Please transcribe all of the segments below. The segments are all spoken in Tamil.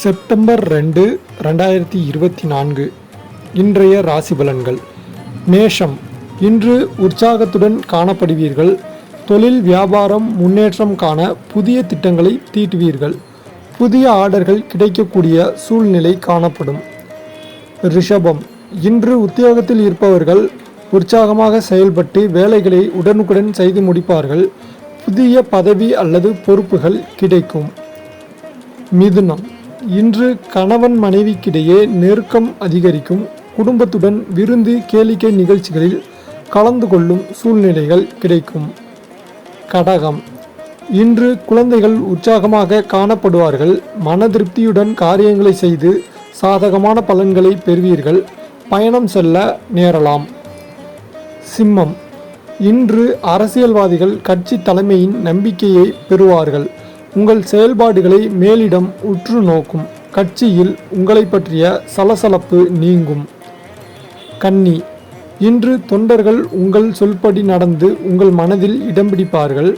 செப்டம்பர் ரெண்டு ரெண்டாயிரத்தி இருபத்தி நான்கு. இன்றைய ராசி பலன்கள். மேஷம். இன்று உற்சாகத்துடன் காணப்படுவீர்கள். தொழில் வியாபாரம் முன்னேற்றம் காண புதிய திட்டங்களை தீட்டுவீர்கள். புதிய ஆர்டர்கள் கிடைக்கக்கூடிய சூழ்நிலை காணப்படும். ரிஷபம். இன்று உத்தியோகத்தில் இருப்பவர்கள் உற்சாகமாக செயல்பட்டு வேலைகளை உடனுக்குடன் செய்து முடிப்பார்கள். புதிய பதவி அல்லது பொறுப்புகள் கிடைக்கும். மிதுனம். இன்று கணவன் மனைவிக்கிடையே நெருக்கம் அதிகரிக்கும். குடும்பத்துடன் விருந்து கேளிக்கை நிகழ்ச்சிகளில் கலந்து கொள்ளும் சூழ்நிலைகள் கிடைக்கும். கடகம். இன்று குழந்தைகள் உற்சாகமாக காணப்படுவார்கள். மன திருப்தியுடன் காரியங்களை செய்து சாதகமான பலன்களை பெறுவீர்கள். பயணம் செல்ல நேரலாம். சிம்மம். இன்று அரசியல்வாதிகள் கட்சி தலைமையின் நம்பிக்கையை பெறுவார்கள். உங்கள் செயல்பாடுகளை மேலிடம் உற்று நோக்கும். கட்சியில் உங்களை பற்றிய சலசலப்பு நீங்கும். கன்னி இன்று தொண்டர்கள் உங்கள் சொல்படி நடந்து உங்கள் மனதில் இடம் பிடிப்பார்கள்.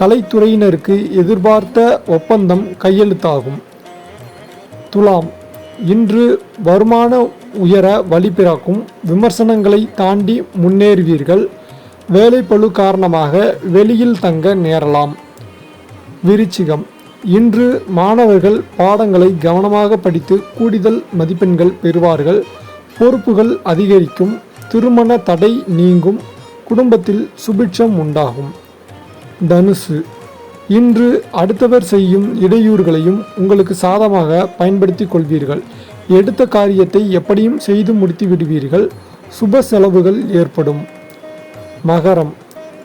கலைத்துறையினருக்கு எதிர்பார்த்த ஒப்பந்தம் கையெழுத்தாகும். துலாம் இன்று வருமான உயர வழி பிறக்கும். விமர்சனங்களை தாண்டி முன்னேறுவீர்கள். வேலைப்பளு காரணமாக வெளியில் தங்க நேரலாம். விருச்சிகம். இன்று மாணவர்கள் பாடங்களை கவனமாக படித்து கூடுதல் மதிப்பெண்கள் பெறுவார்கள். பொறுப்புகள் அதிகரிக்கும். திருமண தடை நீங்கும். குடும்பத்தில் சுபிட்சம் உண்டாகும். தனுசு. இன்று அடுத்தவர் செய்யும் இடையூறுகளையும் உங்களுக்கு சாதமாக பயன்படுத்தி கொள்வீர்கள். எடுத்த காரியத்தை எப்படியும் செய்து முடித்து விடுவீர்கள். சுப செலவுகள் ஏற்படும். மகரம்.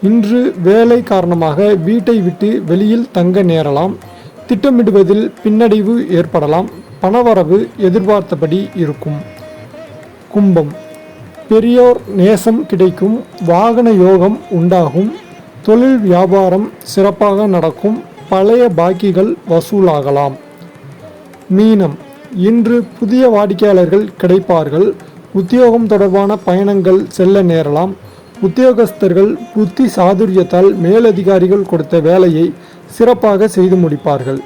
இன்று வேலை காரணமாக வீட்டை விட்டு வெளியில் தங்க நேரலாம். திட்டமிடுவதில் பின்னடைவு ஏற்படலாம். பணவரவு எதிர்பார்த்தபடி இருக்கும். கும்பம். பெரியோர் நேசம் கிடைக்கும். வாகன யோகம் உண்டாகும். தொழில் வியாபாரம் சிறப்பாக நடக்கும். பழைய பாக்கிகள் வசூலாகலாம். மீனம். இன்று புதிய வாடிக்கையாளர்கள் கிடைப்பார்கள். உத்தியோகம் தொடர்பான பயணங்கள் செல்ல நேரலாம். உத்தியோகஸ்தர்கள் புத்தி சாதுரியத்தால் மேலதிகாரிகள் கொடுத்த வேலையை சிறப்பாக செய்து முடிப்பார்கள்.